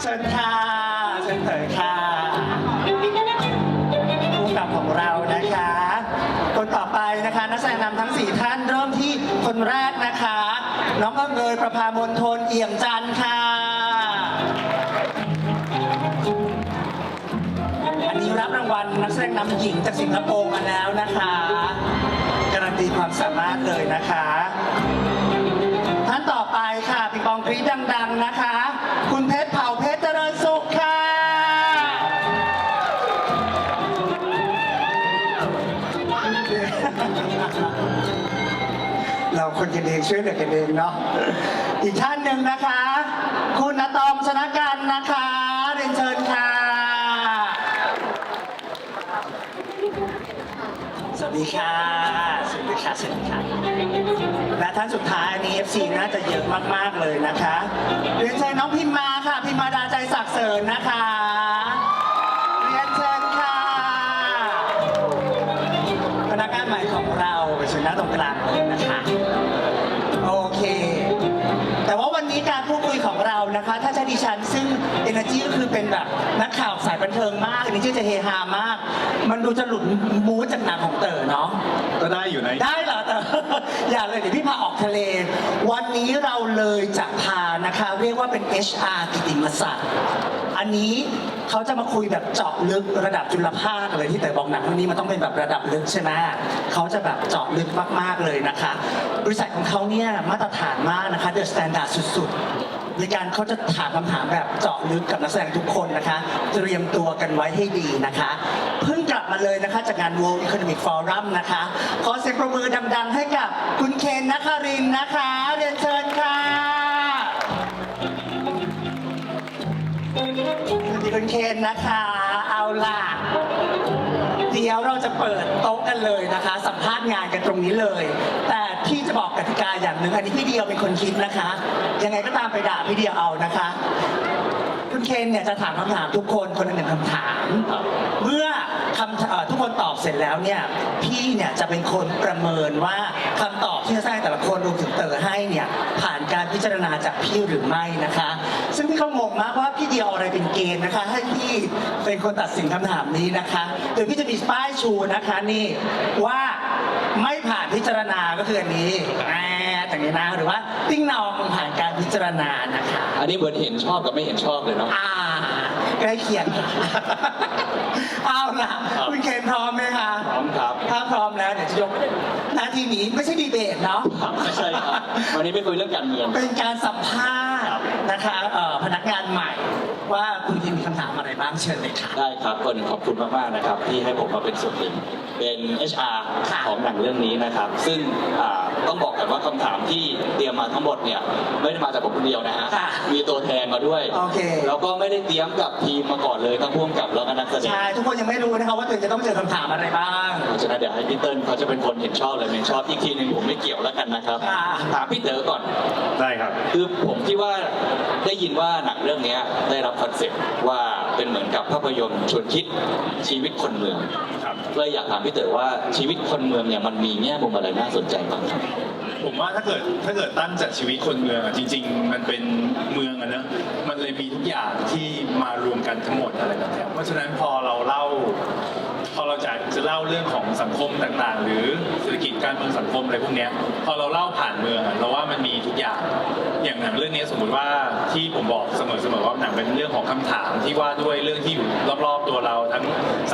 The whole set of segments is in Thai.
เชิญค่ะเชิญเถิดค่ะผู้กำกับของเรานะคะ คนต่อไปนะคะนักแสดงนำทั้ง 4 ท่านเริ่มที่คนแรกนะคะ น้องเอิงยประภามนทนเอี่ยมจันทร์ค่ะ อันนี้รับรางวัลนักแสดงนำหญิงจากสิงคโปร์มาแล้วนะคะ การันตีความสามารถเลยนะคะ ค่ะปิงปองกรีดดัง ๆนะคะ คุณเพชรเผ่าเพชรเจริญสุขค่ะ เราคนกันเองช่วยเหลือกันเองเนาะอีกท่านหนึ่งนะคะ คุณอะตอมชนะกันนะคะเรียนเชิญค่ะ สวัสดีค่ะ สวัสดีค่ะ สวัสดีค่ะ และท่านสุดท้ายอันนี้ FC น่าจะเยอะมากๆเลยนะคะเรียนเชิญน้องพิมมาค่ะ พิมมาดาใจศักดิ์เสริญนะคะ เรียนเชิญค่ะพนักงานใหม่ของเราไปเชิญนั่งตรงกลางเลยนะคะโอเค แต่ว่าวันนี้การพูดคุยของเรานะคะ ถ้าจะดิฉันซึ่ง Energy ก็คือเป็นแบบนักข่าวสายบันเทิงมาก Energy จะเฮฮามาก มันดูจะหลุดมูดจากหนังของเต๋อเนาะ ก็ได้อยู่ในได้เหรอแต่ อย่าเลยเดี๋ยวพี่พาออกทะเล วันนี้เราเลยจะพานะคะ เรียกว่าเป็น HR กิติมศักดิ์อันนี้เขาจะมาคุยแบบเจาะลึกระดับจุลภาคเลยที่แต่บอกหนังเรื่องนี้มันต้องเป็นแบบระดับลึกใช่ไหมเขาจะแบบเจาะลึกมากๆเลยนะคะ บริษัทของเขาเนี่ยมาตรฐานมากนะคะเดอะสแตนดาร์ดสุดๆ ในการเขาจะถามคำถามแบบเจาะลึกกับนักแสดงทุกคนนะคะ เตรียมตัวกันไว้ให้ดีนะคะ เพิ่งกลับมาเลยนะคะจากงาน World Economic Forum นะคะ ขอเสียงประมือดังๆ ให้กับคุณเคนนัครินนะคะ เรียนเชิญค่ะสวัสดีคุณเคนนะคะ เอาล่ะเดี๋ยวเราจะเปิดโต๊ะกันเลยนะคะ สัมภาษณ์งานกันตรงนี้เลย แต่ พี่จะบอกกติกาอย่างหนึ่งอันนี้พี่เดียวเป็นคนคิดนะคะ ยังไงก็ตามไปด่าพี่เดียวเอานะคะ คุณเคนเนี่ยจะถามคำถามทุกคนคนละหนึ่งคำถาม เมื่อคำเอ่อทุกคนตอบเสร็จแล้วเนี่ยพี่เนี่ยจะเป็นคนประเมินว่าคำตอบที่จะให้แต่ละคนรวมถึงเต๋อให้เนี่ยผ่านการพิจารณาจากพี่หรือไม่นะคะ ซึ่งพี่ก็งงมากว่าพี่เดียวเอาอะไรเป็นเกณฑ์นะคะ ให้พี่เป็นคนตัดสินคำถามนี้นะคะโดยพี่จะมีป้ายชูนะคะนี่ว่า ไม่ผ่านพิจารณาก็คืออันนี้แอบอย่างนี้นะหรือว่าติ้งนองผ่านการพิจารณานะคะอันนี้เหมือนเห็นชอบกับไม่เห็นชอบเลยเนาะ อ่าใกล้เคียง เอาล่ะ คุณเคนพร้อมไหมคะพร้อมครับ ถ้าพร้อมแล้วเดี๋ยวจะยกหน้าที่นี้ไม่ใช่ดีเบตเนาะ ไม่ใช่ครับ วันนี้ไม่คุยเรื่องการเมือง เป็นการสัมภาษครัณ์บนะคะเอ่อพนักงานใหม่ ว่าคุณทีมมีคำถามอะไรบ้างเชิญเลยค่ะ ได้ครับก่อนอื่นขอบคุณมากๆนะครับ ที่ให้ผมมาเป็นส่วนหนึ่งเป็น HR ค่ะของหนังเรื่องนี้นะครับ ซึ่งอ่าต้องบอกกันว่าคำถามที่เตรียมมาทั้งหมดเนี่ยไม่ได้มาจากผมคนเดียวนะฮะค่ะมีตัวแทนมาด้วยโอเค แล้วก็ไม่ได้เตรียมกับทีมมาก่อนเลยทั้งพ่วงกับแล้วก็นักแสดง ใช่ทุกคนยังไม่รู้นะคะว่าตัวเองจะต้องเจอคำถามอะไรบ้าง เพราะฉะนั้นเดี๋ยวให้พี่เติ้ลเขาจะเป็นคนเห็นชอบเลยไม่เห็นชอบอีกทีหนึ่งผมไม่เกี่ยวแล้วกันนะครับ ค่ะ ถามพี่เต๋อก่อน ได้ครับ คือผมคิดว่าได้ยินว่าหนังเรื่องนี้ได้รับคอนเซ็ปต์ว่าเป็นเหมือนกับภาพยนตร์ชวนคิดชีวิตคนเมืองครับเลยอยากถามพี่เต๋อว่าชีวิตคนเมืองเนี่ยมันมีแง่มุมอะไรน่าสนใจบ้างครับผมว่าถ้าเกิดถ้าเกิดตั้งจากชีวิตคนเมืองอะจริง ๆ มันเป็นเมืองอะเนอะมันเลยมีทุกอย่างที่มารวมกันทั้งหมดอะไรแบบเนี้ยเพราะฉะนั้นพอเราเล่า พอเราจะจะเล่าเรื่องของสังคมต่างๆ หรือเศรษฐกิจการเมืองสังคมอะไรพวกเนี้ยพอเราเล่าผ่านเมืองอะเราว่ามันมีทุกอย่าง อย่างหนังเรื่องนี้สมมุติว่าที่ผมบอกเสมอๆว่าหนังเป็นเรื่องของคำถามที่ว่าด้วยเรื่องที่อยู่รอบๆตัวเราทั้ง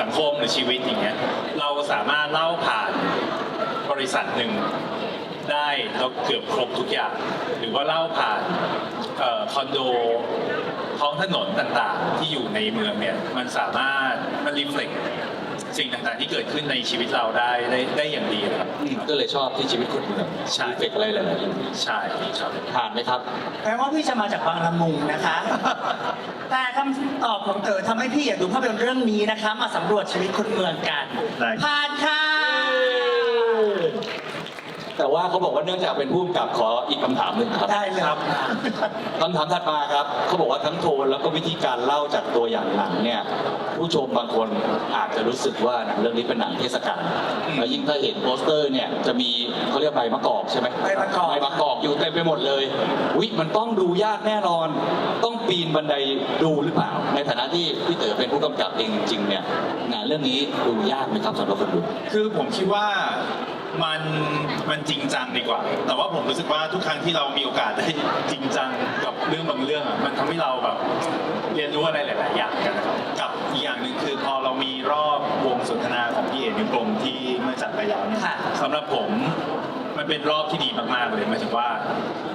สังคมหรือชีวิตอย่างเงี้ยเราสามารถเล่าผ่านบริษัทหนึ่งได้เราเกือบครบทุกอย่าง หรือว่าเล่าผ่านออคอนโดท้องถนนต่างๆ ที่อยู่ในเมืองเนี่ยมันสามารถมันรีเฟล็ก สิ่งต่างๆที่เกิดขึ้นในชีวิตเราได้ได้ได้อย่างดีนะครับ ก็เลยชอบที่ชีวิตคนเมืองใช่ มีเฟกอะไรหลายๆอย่างใช่ครับ ผ่านไหมครับ แปลว่าพี่จะมาจากบางละมุงนะคะ แต่คำตอบของเต๋อทำให้พี่อยากดูภาพยนตร์เรื่องนี้นะคะ มาสำรวจชีวิตคนเมืองกันได้ ผ่านค่ะ แต่ว่าเขาบอกว่าเนื่องจากเป็นผู้กำกับขออีกคำถามหนึ่งครับได้เลยครับคำถามถัดมาครับเขาบอกว่าทั้งโทนแล้วก็วิธีการเล่าจากตัวอย่างหนังเนี่ยผู้ชมบางคนอาจจะรู้สึกว่าหนังเรื่องนี้เป็นหนังเทศกาลแล้วยิ่งถ้าเห็นโปสเตอร์เนี่ยจะมีเขาเรียกใบมะกอกใช่ไหมใบมะกอกใบมะกอกอยู่เต็มไปหมดเลยวิมันต้องดูยากแน่นอน ต้องปีนบันไดดูหรือเปล่า ในฐานะที่พี่เต๋อเป็นผู้กำกับเองจริงๆเนี่ยงานเรื่องนี้ดูยากไหมครับสำหรับคนดูคือผมคิดว่า มันมันจริงจังดีกว่า แต่ว่าผมรู้สึกว่าทุกครั้งที่เรามีโอกาสได้จริงจังกับเรื่องบางเรื่องอะมันทำให้เราแบบเรียนรู้อะไรหลาย ๆ อย่างกันนะครับกับอีกอย่างหนึ่งคือพอเรามีรอบวงสนทนาของพี่เอกนิวกรมที่เมื่อจัดไปแล้วเนี่ยค่ะ สำหรับผม มันเป็นรอบที่ดีมากๆเลยหมายถึงว่า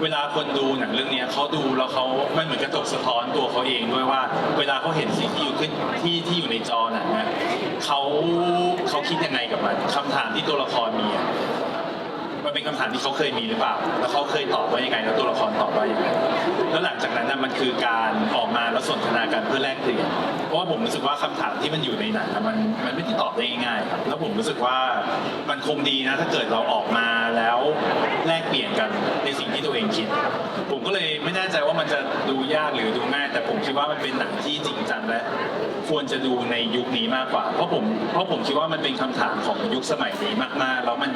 เวลาคนดูหนังเรื่องเนี้ยเขาดูแล้วเขามันเหมือนกระจกสะท้อนตัวเขาเองด้วยว่า เวลาเขาเห็นสิ่งที่อยู่ขึ้นที่ที่อยู่ในจอหนังอะเขาเขาคิดยังไงกับมันคำถามที่ตัวละครมีอะ มันเป็นคำถามที่เขาเคยมีหรือเปล่า แล้วเขาเคยตอบว่ายังไง แล้วตัวละครตอบว่ายังไง แล้วหลังจากนั้นน่ะมันคือการออกมาแล้วสนทนากันเพื่อแลกเปลี่ยน เพราะว่าผมรู้สึกว่าคำถามที่มันอยู่ในหนังมันมันไม่ได้ตอบได้ง่ายครับ แล้วผมรู้สึกว่ามันคงดีนะ ถ้าเกิดเราออกมาแล้วแลกเปลี่ยนกันในสิ่งที่ตัวเองคิด ผมก็เลยไม่แน่ใจว่ามันจะดูยากหรือดูง่าย แต่ผมคิดว่ามันเป็นหนังที่จริงจังและควรจะดูในยุคนี้มากกว่า เพราะผมเพราะผมคิดว่ามันเป็นคำถามของยุคสมัยนี้มากๆ แล้วมัน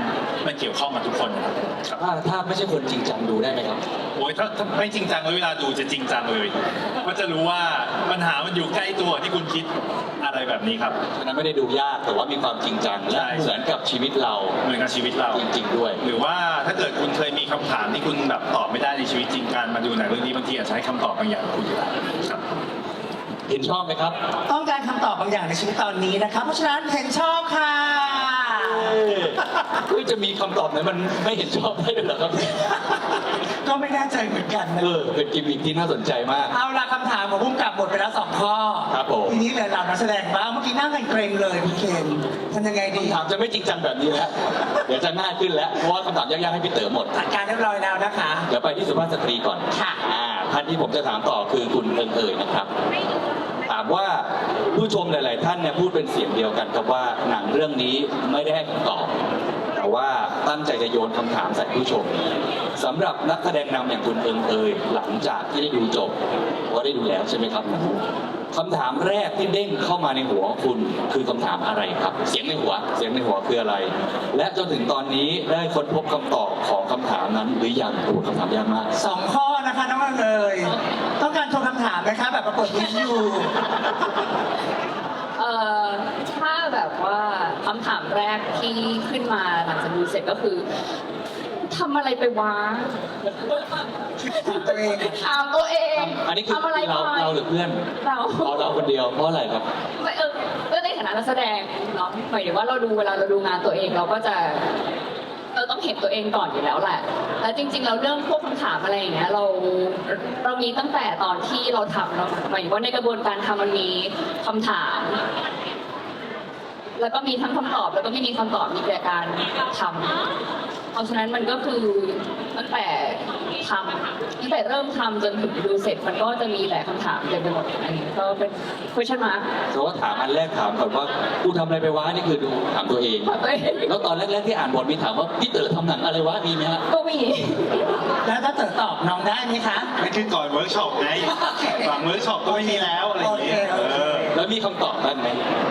มันเกี่ยวข้องกับทุกคนนะครับครับถ้าถ้าไม่ใช่คนจริงจังดูได้ไหมครับ โอ้ยถ้าถ้าไม่จริงจังเลยเวลาดูจะจริงจังเลยก็จะรู้ว่าปัญหามันอยู่ใกล้ตัวที่คุณคิดอะไรแบบนี้ครับฉะนั้นไม่ได้ดูยากแต่ว่ามีความจริงจังและใช่เหมือนกับชีวิตเราเหมือนกับชีวิตเราจริงๆด้วย หรือว่าถ้าเกิดคุณเคยมีคำถามที่คุณแบบตอบไม่ได้ในชีวิตจริงการมาดูหนังเรื่องนี้บางทีอาจจะให้คำตอบบางอย่างคุณอยู่แล้วครับเห็นชอบไหมครับ ต้องการคำตอบบางอย่างในชีวิตตอนนี้นะคะเพราะฉะนั้นเห็นชอบค่ะ เฮ้ยจะมีคำตอบไหนมันไม่เห็นชอบได้ด้วยเหรอครับ ก็ไม่แน่ใจเหมือนกันนะ เออ เป็นกิมมิคที่น่าสนใจมาก เอาละคำถามของพุ่มกับหมดไปแล้วสองข้อครับผม ทีนี้เลยเรานักแสดงบ้างเมื่อกี้นั่งกันเกรงเลยพี่เคนทำยังไงดีคำถามจะไม่จริงจังแบบนี้แล้ว เดี๋ยวจะง่ายขึ้นแล้ว เพราะว่าคำถามยากๆให้พี่เต๋อหมด จัดการเรียบร้อยแล้วนะคะ เดี๋ยวไปที่สุภาพสตรีก่อนค่ะ อ่าท่านที่ผมจะถามต่อคือคุณเอิงเอ่ยนะครับ ถามว่า ผู้ชมหลาย ๆ ท่านเนี่ยพูดเป็นเสียงเดียวกันครับว่าหนังเรื่องนี้ไม่ได้ให้คำตอบ แต่ว่าตั้งใจจะโยนคำถามใส่ผู้ชมสำหรับนักแสดงนำอย่างคุณเอิงเอยหลังจากที่ได้ดูจบว่าได้ดูแล้วใช่ไหมครับคำถามแรกที่เด้งเข้ามาในหัวของคุณคือคำถามอะไรครับ เสียงในหัว เสียงในหัวคืออะไร และจนถึงตอนนี้ได้ค้นพบคำตอบของคำถามนั้นหรือยังโอ้คำถามยากมากสองข้อนะคะน้องเอ๋ยต้องการโทรคำถามไหมคะแบบประกวดวิทยุเอ่อถ้าแบบว่าคำถามแรกที่ขึ้นมาหลังจากดูเสร็จก็คือทำอะไรไปวะตัวเองถามตัวเองอันนี้คือทำอะไรเราไปเราหรือเพื่อนเราเราเราคนเดียวเพราะอะไรครับ ไม่เออก็ในฐานะนักแสดงเนาะหมายถึงว่าเราดูเวลาเราดูงานตัวเองเราก็จะ เราต้องเห็นตัวเองก่อนอยู่แล้วแหละ แล้วจริงๆเราเรื่องพวกคำถามอะไรอย่างเงี้ยเราเรามีตั้งแต่ตอนที่เราทำเราหมายว่าในกระบวนการทำมันมีคำถาม แล้วก็มีทั้งคำตอบแล้วก็ไม่มีคำตอบมีแต่การทำเพราะฉะนั้นมันก็คือ ตั้งแต่ทำตั้งแต่เริ่มทำจนถึงดูเสร็จมันก็จะมีแต่คำถามเต็มไปหมดอันนี้ก็เป็น question mark แต่ว่าถามอันแรกถามก่อนว่ากูทำอะไรไปวะนี่คือดูถามตัวเองถามตัวเองแล้วตอนแรกๆที่อ่านบทมีถามว่าพี่เต๋อทำหนังอะไรวะมีไหมฮะก็มี แล้วถ้าเต๋อตอบน้องได้ไหมคะ นั่นคือก่อนเวิร์กช็อปไงหลังเวิร์กช็อปก็ไม่มีแล้วอะไรอย่างเงี้ยโอเคโอเค เออ แล้วมีคำตอบบ้างไหม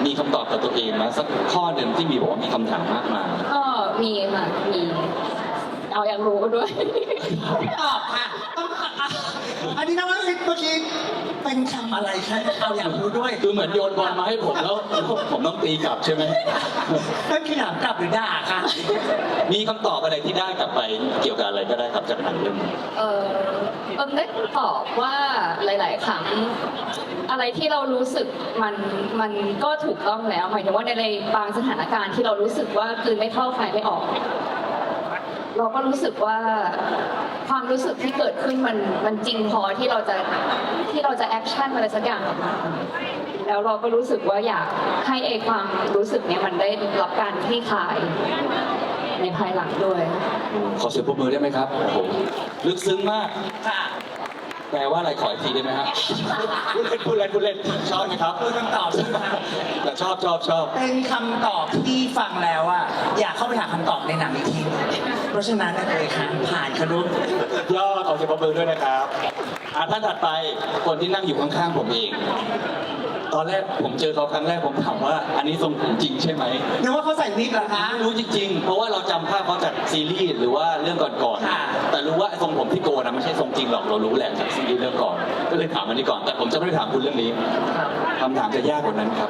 มีคำตอบกับตัวเองไหมสักข้อหนึ่งที่มีบอกว่ามีคำถามมากมายก็มีค่ะมี เอาอยากรู้ด้วย ตอบค่ะต้องอะอันนี้นะว่าเมื่อกี้เป็นคำอะไรคะเอาอยากรู้ด้วยคือเหมือนโยนบอลมาให้ผมแล้วผมต้องตีกลับใช่ไหมนั่นคือถามกลับหรือด่าคะมีคำตอบอะไรที่ได้กลับไปเกี่ยวกับอะไรก็ได้ครับจากหนังเรื่องนี้เออเอิมได้ตอบว่าหลาย ๆ ครั้งอะไรที่เรารู้สึกมันมันก็ถูกต้องแล้วหมายถึงว่าในในบางสถานการณ์ที่เรารู้สึกว่าคือไม่เข้าใครไม่ออก เราก็รู้สึกว่าความรู้สึกที่เกิดขึ้นมันมันจริงพอที่เราจะที่เราจะแอคชั่นอะไรสักอย่างออกมาแล้วเราก็รู้สึกว่าอยากให้ไอความรู้สึกเนี้ยมันได้รับการคลี่คลายในภายหลังด้วย ขอเสียงปรบมือได้ไหมครับโอ้โหลึกซึ้งมาก ค่ะแปลว่าอะไรขออีกทีได้ไหมฮะพูดเล่นพูดเล่นพูดเล่นชอบไหมครับคือคำตอบใช่ไหมคะแต่ชอบชอบชอบ เป็นคำตอบที่ฟังแล้วอะอยากเข้าไปหาคำตอบในหนังอีกที เพราะฉะนั้นนะเลยค่ะผ่านค่ะลูกยอดขอเสียงปรบมือด้วยนะครับอะท่านถัดไปคนที่นั่งอยู่ข้างๆผมเอง ตอนแรกผมเจอเขาครั้งแรกผมถามว่า อันนี้ทรงผมจริงใช่ไหมนึกว่าเขาใส่วิกเหรอคะ ไม่รู้จริงๆ เพราะว่าเราจำภาพเขาจากซีรีส์หรือว่าเรื่องก่อนค่ะๆแต่รู้ว่าไอ้ทรงผมที่โกนนะไม่ใช่ทรงจริงหรอกเรารู้แหละจากซีรีส์เรื่องก่อน ก็เลยถามอันนี้ก่อน แต่ผมจะไม่ได้ถามคุณเรื่องนี้คำถามจะยากกว่านั้นครับ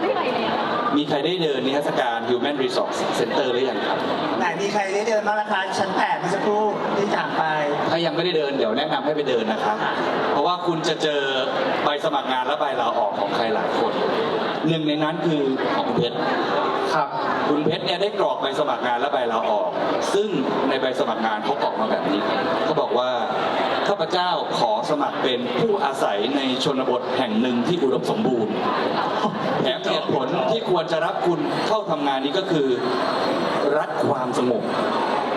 มีใครได้เดินนิทรรศการ Human Resource Center หรือยังครับ ไหนมีใครได้เดินบ้างล่ะคะชั้นแปดเมื่อสักครู่ที่ถามไป ถ้ายังไม่ได้เดินเดี๋ยวแนะนำให้ไปเดินนะครับ เพราะว่าคุณจะเจอใบสมัครงานและใบลาออกของใครหลายคน หนึ่งในนั้นคือของคุณเพชรครับ คุณเพชรเนี่ยได้กรอกใบสมัครงานและใบลาออก ซึ่งในใบสมัครงานเขาบอกมาแบบนี้ครับเขาบอกว่า ข้าพเจ้าขอสมัครเป็นผู้อาศัยในชนบทแห่งหนึ่งที่อุดมสมบูรณ์แถมเหตุผลที่ควรจะรับคุณเข้าทำงานนี้ก็คือรักความสงบ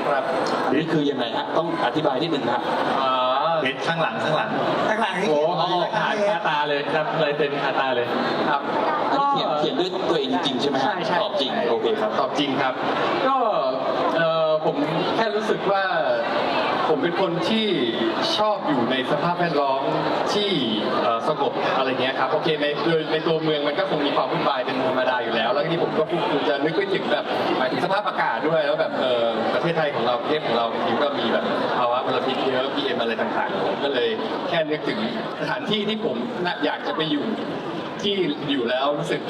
ครับอันนี้คือยังไงฮะต้องอธิบายนิดนึงนะอ๋อเพชรข้างหลังข้างหลัง ข้างหลังนี่โอ้เขียนโหอะไรคะขาดเอคาตาเลยครับเลยเป็นคาตาเลยครับ อันนี้เขียนเขียนด้วยตัวเองจริงๆใช่ไหมฮะใช่ใช่ตอบจริงโอเคครับ ตอบจริงครับ ก็เอ่อผมแค่รู้สึกว่า ผมเป็นคนที่ชอบอยู่ในสภาพแวดล้อมที่เอ่อสงบอะไรเงี้ยครับโอเคในโดยในตัวเมืองมันก็คงมีความวุ่นวายเป็นธรรมดาอยู่แล้ว แล้วทีนี้ผมก็คงจะนึกไปถึงแบบหมายถึงสภาพอากาศด้วยแล้วแบบเออประเทศไทยของเราประเทศของเราจริงก็มีแบบภาวะมลพิษเยอะ PM อะไรต่างๆผมก็เลยแค่นึกถึงสถานที่ที่ผมอยากจะไปอยู่ ที่อยู่แล้วรู้สึก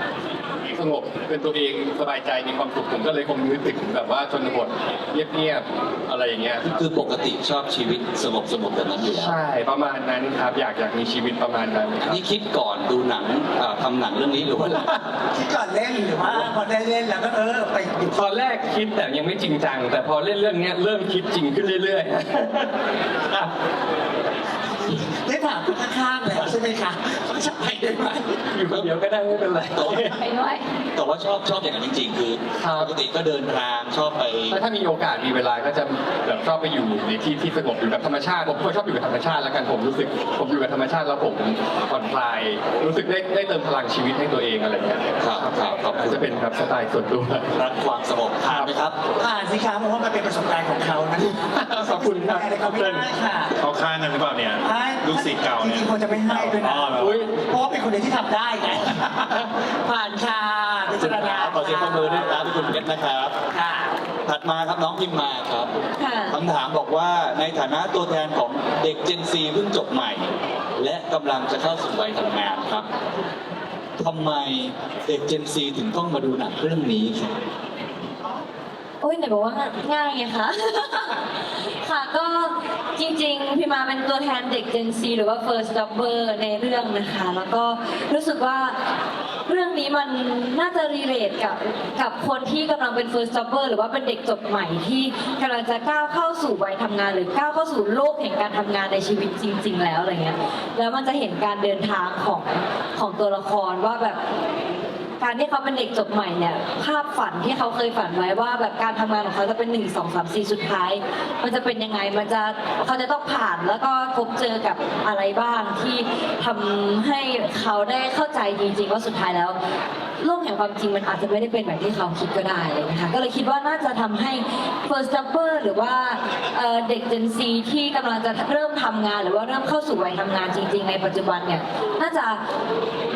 สงบเป็นตัวเองสบายใจมีความสุขผมก็เลยคงนึกถึงแบบว่าชนบทเงียบๆอะไรอย่างเงี้ยครับคือปกติชอบชีวิตสงบสงบแบบนั้นอยู่แล้วใช่ประมาณนั้นครับอยากอยากมีชีวิตประมาณนั้นคอันรับนี้คิดก่อนดูหนังอ่าทำหนังเรื่องนี้หรือว่าหลังคิดก่อนเล่นหรือว่าพอได้เล่นแล้วก็เออไปอยู่ตอนแรกคิดแต่ยังไม่จริงจังแต่พอเล่นเรื่องเนี้ยเริ่มคิดจริงขึ้นเรื่อยๆ ครับได้ถามคนข้างๆแล้วใช่ไหมคะว่าจะไปได้ไหมอยู่คนเดียวก็ได้ไม่เป็นไรแต่ว่าไปด้วย แต่ว่าชอบชอบอย่างนั้นจริงๆ คือครับ ปกติก็เดินทางชอบไป ถ้าถ้ามีโอกาสมีเวลาก็จะแบบชอบไปอยู่ในที่ที่สงบอยู่กับธรรมชาติผมก็ชอบอยู่กับธรรมชาติแล้วกันผมรู้สึก ผมอยู่กับธรรมชาติแล้วผมผ่อนคลาย รู้สึกได้ได้เติมพลังชีวิตให้ตัวเองอะไรอย่างเงี้ยครับครับขอบอาจคุณจะเป็นครับสไตล์ส่วนตัว รักความสงบผ่านไหมครับผ่านสิคะเพราะว่ามันเป็นประสบการณ์ของเขานะขอบคุณครับอะไรเขาไม่ได้ค่ะเขาข้างกันหรือเปล่าเนี่ย ให้ลูกศิษย์เก่าจเนี่ย ริงๆควรจะไม่ให้ด้วยนะอ๋อเหรออุ๊ยเพราะว่าเป็นคนเดียวที่ทำได้ไงผ่านค่ะ พิจารณาขอเสียงปรบมือด้วยนะครับที่คุณเพชรนะครับ ค่ะ ถัดมาครับน้องพิมมาครับค่ะ คำถามบอกว่าในฐานะตัวแทนของเด็ก Gen Z เพิ่งจบใหม่ และกำลังจะเข้าสู่วัยทำงานครับทำไมเด็ก Gen Z ถึงต้องมาดูหนังเรื่องนี้ครับ โอ้ยไหนบอกว่าง่ายไงคะ ค่ะก็จริงๆ พี่มาเป็นตัวแทนเด็ก Gen Z หรือว่า First Jobber ในเรื่องนะคะ แล้วก็รู้สึกว่า เรื่องนี้มันน่าจะรีเลทกับกับคนที่กำลังเป็น First Jobber หรือว่าเป็นเด็กจบใหม่ที่กำลังจะก้าวเข้าสู่วัยทำงาน หรือก้าวเข้าสู่โลกแห่งการทำงานในชีวิตจริง ๆ แล้วอะไรเงี้ยแล้วมันจะเห็นการเดินทางของของตัวละครว่าแบบ การที่เขาเป็นเด็กจบใหม่เนี่ยภาพฝันที่เขาเคยฝันไว้ว่าแบบการทำงานของเขาจะเป็นหนึ่งสองสามสี่สุดท้าย มันจะเป็นยังไงมันจะเขาจะต้องผ่านแล้วก็พบเจอกับอะไรบ้างที่ทำให้เขาได้เข้าใจจริงๆว่าสุดท้ายแล้ว โลกแห่งความจริงมันอาจจะไม่ได้เป็นแบบที่เขาคิดก็ได้เลยนะคะก็เลยคิดว่าน่าจะทำให้ first jumper หรือว่าเอ่อเด็ก Gen Z ที่กำลังจะเริ่มทำงาน หรือว่าเริ่มเข้าสู่วัยทำงานจริง ๆ ในปัจจุบันเนี่ยน่าจะ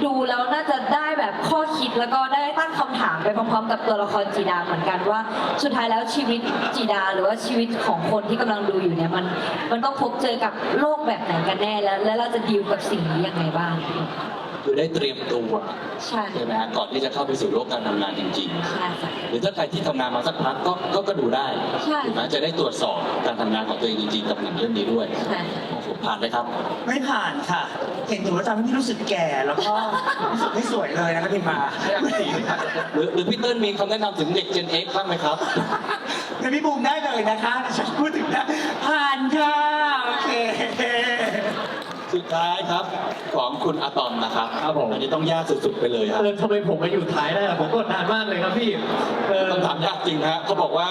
ดูแล้วน่าจะได้แบบข้อคิดแล้วก็ได้ตั้งคำถามไปพร้อมๆกับตัวละครจีดาเหมือนกันว่า สุดท้ายแล้วชีวิตจีดาหรือว่าชีวิตของคนที่กำลังดูอยู่เนี่ยมันมันต้องพบเจอกับโลกแบบไหนกันแน่แล้ว แล้วเราจะดีลกับสิ่งนี้ยังไงบ้าง คือได้เตรียมตัวใช่ใช่ไหมฮะก่อนที่จะเข้าไปสู่โลกการทำงานจริงใช่ค่ะๆหรือถ้าใครที่ทำงานมาสักพักก็ก็ก็ดูได้ใช่ ถูกไหมจะได้ตรวจสอบการทำงานของตัวเองจริงๆกับหนังเรื่องนี้ด้วยใช่ค่ะ โอ้โหผ่านไหมครับ ไม่ผ่านค่ะ เห็นหนูแล้วทำให้พี่รู้สึกแก่แล้วก็รู้สึกไม่สวยเลยนะคะพี่มาหรือหรือพี่เติ้ลมีคำแนะนำถึงเด็ก Gen X บ้างไหมครับเดี๋ยวพี่บูมได้เลยนะคะเดี๋ยวฉันพูดถึงนะผ่านค่ะ โอเค สุดท้ายครับของคุณอะตอมนะครับครับผม อันนี้ต้องยากสุดๆไปเลยครับเออทำไมผมมาอยู่ท้ายได้ล่ะผมกดนานมากเลยครับพี่ เออคำถามยากจริงฮะเขาบอกว่า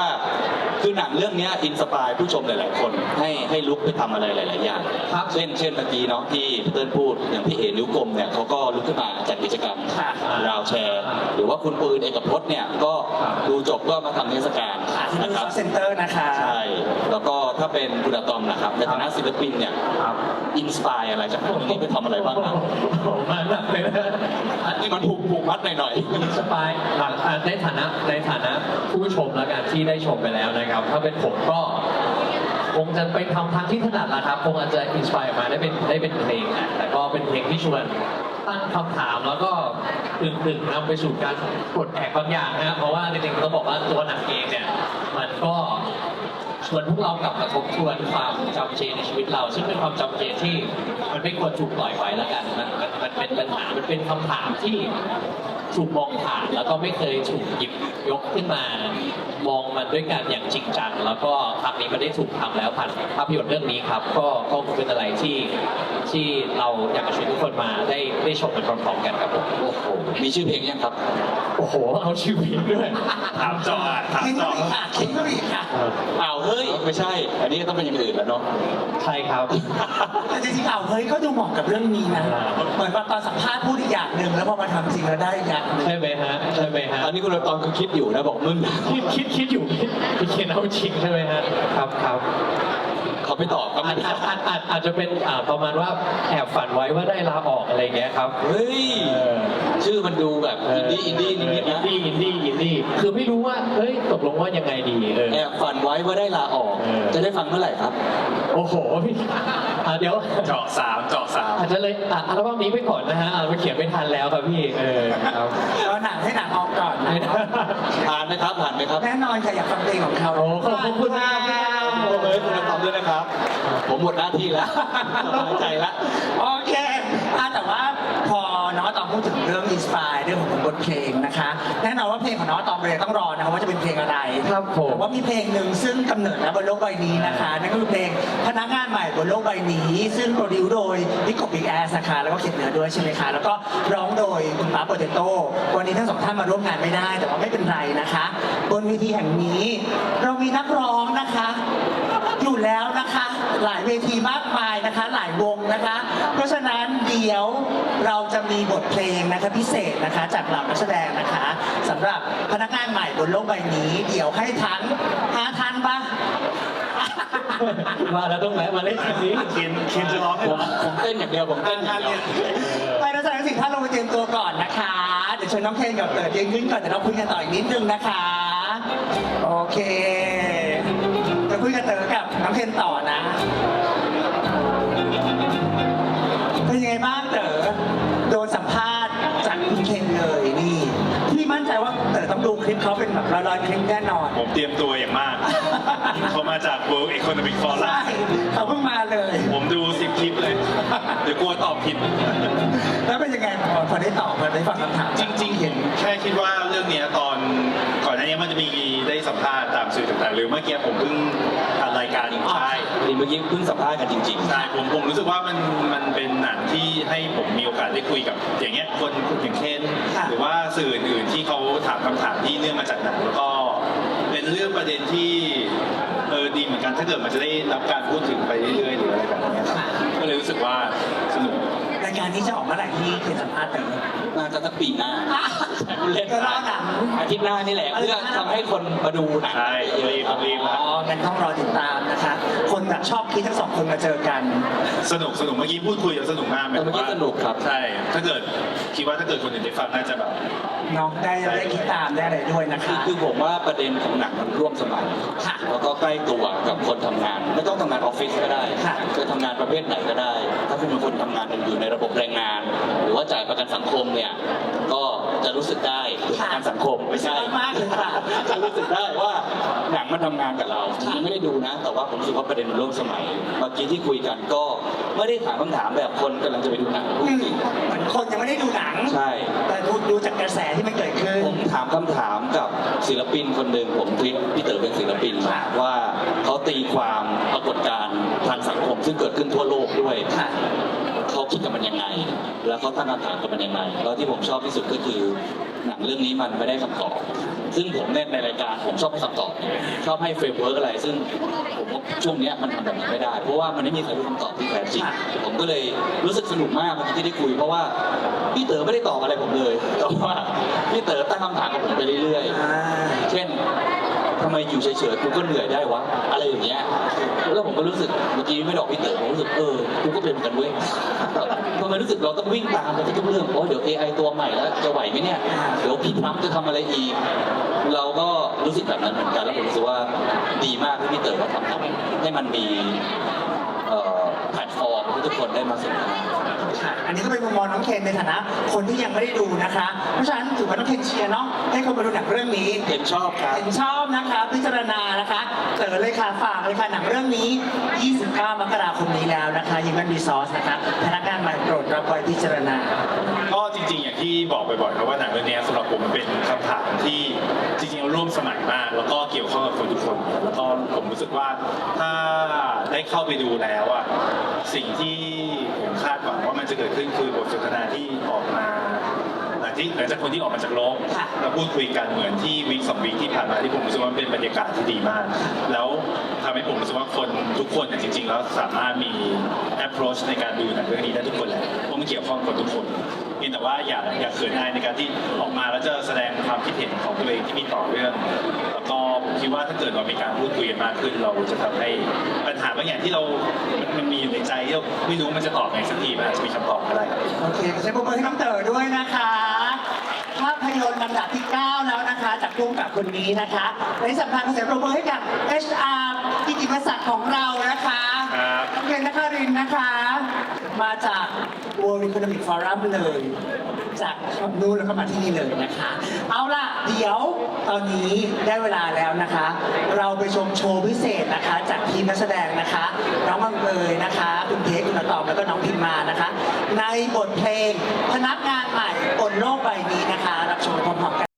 คือหนังเรื่องเนี้อินสปายผู้ชมหลาย ๆ คน ให้ให้ลุกไปทำอะไรหลาย ๆ อย่างครับเช่นเช่นเมื่อกี้เนาะที่พี่เติ้ลพูดอย่างพี่เอนิ้วกลมเนี่ยเขาก็ลุกขึ้นมาจัดกิจกรรมค่ะราวแชร์ หรือว่าคุณปืนเอกพจน์เนี่ยก็ดูจบก็มาทำเทศกาลค่ะที่นะดูครับเซ็นเตอร์นะคะ ใช่ แล้วก็ถ้าเป็นคุณอะตอมนะครับ ในฐานะศิลปินเนี่ยอินสปายอะไรจากพวกนี้ไปทำอะไรบ้างครับผมมาหนักเลยนะนี่มันผูกผูกมัดหน่อยสปายหลังอ่าในฐานะในฐานะผู้ชมแล้วกันที่ได้ชมไปแล้วนะครับถ้าเป็นผมก็คงจะไปทำทางที่ถนัดละครับ คงอาจจะอินสปายมาได้เป็นได้เป็นเพลงอะแต่ก็เป็นเพลงที่ชวนตั้งคำถามแล้วก็ตึงๆนำไปสู่การปลดแอกบางอย่างนะครับเพราะว่าจริงๆต้องบอกว่าตัวหนังเองเนี่ย มันก็ ชวนพวกเรากลับมาทบทวนความจำเจในชีวิตเรา ซึ่งเป็นความจำเจที่มันไม่ควรถูกปล่อยไว้แล้วกันมันมันมันเป็นปัญหามันเป็นคำถามที่ถูกมองผ่านแล้วก็ไม่เคยถูกหยิบยกขึ้นมา มองมันด้วยกันอย่างจริงจังแล้วก็ครั้งนี้มันได้ถูกทำแล้วผ่านภาพยนตร์เรื่องนี้ครับก็ก็คงเป็นอะไรที่ที่เราอยากจะชวนทุกคนมาได้ได้ชมกันพร้อมๆกันครับผมๆโอ้โหมีชื่อเพลงยังครับ โอ้โหเอาชีวิตด้วย ถามจออะถามคิดจก็อมีค่ะคิดก็มีค่ะอ้าวเฮ้ย ไม่ใช่ อันนี้ก็ต้องเป็นอย่างอื่นแล้วเนาะ ใช่ครับ แต่จริงๆเอาเฮ้ยก็ดูเหมาะกับเรื่องนี้นะเหมือนว่าตอนสัมภาษณ์พูดอีกอย่างหนึ่งแล้วพอมาทำจริงแล้วได้อีกอย่างหนึ่งใช่ไหมฮะใช่ไหมฮะตอนนี้คุณอะตอมก็คิดอยู่นะบอกมึงคิดคิดคิดอยู่คิดคิดเขียนเอาจริงใช่ไหมฮะครับครับเขา ไม่ตอบครับอาจอาจอาจอาจอาจจะเป็นอ่าประมาณว่าแอบฝันไว้ว่าได้ลาออกอะไรอย่างเงี้ยครับ เฮ้ย เออ ชื่อมันดูแบบอินดี้อินดี้นิดๆอินะนดี้อินดี้อินดี้คือไม่รู้ว่าเฮ้ยตกลงว่ายังไงดีเออ แอบฝันไว้ว่าได้ลาออก เออ จะได้ฟังเมื่อไหร่ครับ โอ้โหพี่อะเดี๋ยวเจาะสามเจาะสามอาจจะเลยตัดอัลบั้มนี้ไปก่อนนะฮะอ่านมาเขียนไม่ทันแล้วครับพี่เออครับก็หนังให้หนังออกก่อนนะ ผ่านไหมครับผ่านไหมครับแน่นอนค่ะอยากฟังเพลงของเขาโอ้ขอบคุณมากโอ้เลยคุณอะตอมด้วยนะครับ ผมหมดหน้าที่แล้วสบายใจแล้วโอเคอะแต่ว่าพอน้องอะตอมพูดถึงเรื่องอินสปายเรื่องของบทเพลงนะคะแน่นอนว่าเพลงของน้องอะตอมเลยต้องรอนะคะว่าจะเป็นเพลงอะไรครับผมแต่ว่ามีเพลงหนึ่งซึ่งกำเนิดนะบนโลกใบนี้นะคะนั่นก็คือเพลงพนักงานใหม่บนโลกใบนี้ ซึ่งโปรดิวโดยพี่กบบิ๊กแอสนะคะแล้วก็เขียนเนื้อด้วยใช่ไหมคะแล้วก็ร้องโดยคุณป้าโปเตโต้วันนี้ทั้งสองท่านมาร่วมงานไม่ได้ แต่ว่าไม่เป็นไรนะคะ บนเวทีแห่งนี้ เรามีนักร้องนะคะ อยู่แล้วนะคะ หลายเวทีมากมายนะคะ หลายวงนะคะ เพราะฉะนั้นเดี๋ยวเราจะ มีบทเพลงนะคะพิเศษนะคะจากเหล่านักแสดงนะคะสำหรับพนักงานใหม่บนโลกใบนี้ เดี๋ยวให้ทันหาทันปะ มาแล้วต้องแวะมาเล่นทีนี้เคนเคนจะร้องให้ผมเหรอผมเต้นอย่างเดียวผมเต้นอย่างเดียวไปนักแสดงสิ่งท่านลงไปเตรียมตัวก่อนนะคะ เดี๋ยวเชิญน้องเคนกับเติร์ดยืนขึ้นก่อนเดี๋ยวเราคุยกันต่ออีกนิดนึงนะคะ โอเคจะคุยกับเติร์ดกับน้องเคนต่อนะ เป็นยังไงบ้าง ดูคลิปเขาเป็นแบบร้อยๆคลิปแน่นอน ผมเตรียมตัวอย่างมาก เขามาจาก World Economic ใช่ Forum เขาเพิ่งมาเลย ผมดูสิบคลิปเลย เดี๋ยวกลัวตอบผิด แล้วเป็นยังไงพอพอได้ตอบพอได้ฟังคำถาม จริง ๆ เห็นแค่คิดว่าเรื่องเนี้ยตอนก่อ นหน้านี้มันจะมีได้สัมภาษณ์ตามสื่อต่างๆหรือเมื่อกี้ผมเพิ่งอัดรายการใช่นี่เมื่อกี้เพิ่งสัมภาษณ์กันจริงใช่ผมผมรู้สึกว่ามันมันเป็นหนังที่ให้ผมมีโอกาสได้คุยกับ อย่างเงี้ยคนอย่างเคนหรือว่าสื่ออื่นๆที่เขาถามคำถามที่เนื่องมาจากหนังแล้วก็เป็นเรื่องประเด็นที่เออดีเหมือนกันถ้าเกิดมันจะได้รับการพูดถึงไปเรื่อยๆหรืออะไรแบบเนี้ยครับก็เลยรู้สึกว่าสนุกรายการนี้จะออกเมื่อไหร่ที่เคนสัมภาษณ์เต๋อๆน่าจะสักปีหน้าเล่นก็รอหนัง อาทิตย์หน้านี่แหละเพื่อทำให้คนมาดูหนังใช่รีบรีบอ๋องั้นต้องรอติดตามนะคะ คนแบบชอบคิดทั้งสองคนมาเจอกัน สนุกสนุกเมื่อกี้พูดคุยกันสนุกมากแต่เมื่อกี้สนุกครับ ใช่ ถ้าเกิดคิดว่าถ้าเกิดคนอื่นได้ฟังน่าจะแบบ น้องได้ได้คิดตามได้อะไรด้วยนะคือคะ คือผมว่าประเด็นของหนังมันร่วมสมัยค่ะแล้วก็ใกล้ตัวกับคนทำงาน ไม่ต้องทำงานออฟฟิศก็ได้ค่ะ จะทำงานประเภทไหนก็ได้ ถ้าคุณเป็นคนทำงานอยู่ในระบบแรงงาน หรือว่าจ่ายประกันสังคมเนี่ยก็จะรู้สึกได้ประกันสังคมไม่ใช่มากเลยค่ะ จะรู้สึกได้ว่าหนังมันทำงานกับเราจริงๆไม่ได้ดูนะ แต่ว่าผมรู้สึกว่าประเด็นมันร่วมสมัยเมื่อกี้ที่คุยกันก็ไม่ได้ถามคำถามแบบคนกำลังจะไปดูหนังอืมเหมือนคนยังไม่ได้ดูหนังใช่แต่ดูดูจา กกระแสที่มันเกิดขึ้น ผมถามคำถามกับศิลปินคนหนึ่งผมทวิตพี่เต๋อเป็นศิลปินมาว่าเขาตีความปรากฏการณ์ทางสังคมซึ่งเกิดขึ้นทั่วโลกด้วยค่ะ เขาคิดกับมันยังไง แล้วเขาตั้งคำถามกับมันยังไงแล้วที่ผมชอบที่สุดก็คือ หนังเรื่องนี้มันไม่ได้คำตอบ ซึ่งผมเน้นในรายการผมชอบให้คำตอบ ชอบให้เฟรมเวิร์กอะไร ซึ่งผมว่าช่วงนี้มันทำแบบนี้ไม่ได้ เพราะว่ามันไม่มีใครรู้คำตอบที่แท้จริง ผมก็เลยรู้สึกสนุกมากเมื่อกี้ที่ได้คุย เพราะว่าพี่เต๋อไม่ได้ตอบอะไรผมเลย แต่ว่าพี่เต๋อตั้งคำถามกับผมไปเรื่อยๆ เช่น ทำไมอยู่เฉยๆกูก็เหนื่อยได้วะอะไรอย่างเงี้ยแล้วผมก็รู้สึกเมื่อกี้ไม่ดอกพี่เต๋อผมรู้สึกเออกูก็เป็นเหมือนกันเว้ยทำไมรู้สึกเราต้องวิ่งตามไปทุกเรื่องเพราะเดี๋ยว AI ตัวใหม่แล้วจะไหวไหมเนี่ยเดี๋ยวพี่ทรัมป์จะทำอะไรอีก เราก็รู้สึกแบบนั้นเหมือนกันแล้วผมรู้สึกว่าดีมากที่พี่เต๋อมาทำให้มันมีเอ่อแพลตฟอร์ม ที่ทุกคนได้มาสนทนาค่ะอันนี้ก็เป็นมุมมองน้องเคนในฐานะ คนที่ยังไม่ได้ดูนะคะ เพราะฉะนั้นถือว่าน้องเคนเชียร์เนาะให้คนมาดูหนังเรื่องนี้เห็นชอบครับ เห็นชอบนะคะ พิจารณานะคะเต๋อเลยค่ะฝากเลยค่ะหนังเรื่องนี้ 29 มกราคมนี้แล้วนะคะยิงมันมีซอสนะคะพนักงานใหม่โปรดรับไว้พิจารณา ก็จริงๆอย่างที่บอกบ่อยๆครับว่าหนังเรื่องนี้สำหรับผมมันเป็นคำถามที่จริงๆร่วมสมัยมาก แล้วก็เกี่ยวข้องกับคนทุกคน แล้วก็ผมรู้สึกว่าถ้า ได้เข้าไปดูแล้วอะสิ่งที่ผมคาดหวังว่ามันจะเกิดขึ้นคือบทสนทนาที่ออกมาหลังที่หลังจากคนที่ออกมาจากโรงค่ะแล้วพูดคุยกันเหมือนที่วีคสองวีคที่ผ่านมาที่ผมรู้สึกว่ามันเป็นบรรยากาศที่ดีมาก แล้วทำให้ผมรู้สึกว่าคนทุกคนเนี่ยจริง ๆ แล้วสามารถมี approach ในการดูหนังเรื่องนี้ได้ทุกคนแหละเพราะมันเกี่ยวข้องกับทุกคนเพี ยงแต่ว่าอย่าอย่าเขินอายในการที่ออกมาแล้วจะแสดงความคิดเห็นของตัวเองที่มีต่อเรื่อง แล้วก็ผมคิดว่าถ้าเกิดเรามีการพูดคุยกันมากขึ้น เราจะทำให้ปัญหาบางอย่างที่เรามันมันมีอยู่ในใจที่เราไม่รู้มันจะตอบไงสักทีมันอาจจะมีคำตอบก็ได้โอเคขอเสียงปรบมือให้น้องเต๋อด้วยนะคะ ภาพยนตร์ลำดับที่ 9 แล้วนะคะ จากพุ่มกับคนนี้นะคะและที่สำคัญขอเสียงปรบมือให้กับ HR กิติมศักดิ์ของเรานะคะครับน้องเคนนครินทร์นะคะ มาจาก World Economic Forum เลย จากนู่นแล้วก็มาที่นี่เลยนะคะ เอาล่ะ เดี๋ยวตอนนี้ได้เวลาแล้วนะคะ เราไปชมโชว์พิเศษนะคะ จากทีมนักแสดงนะคะ น้องมังเอยนะคะคุณเทคคุณตอมแล้วก็น้องพิมมานะคะ ในบทเพลงพนักงานใหม่บนโลกใบนี้นะคะ รับชมพร้อมๆกัน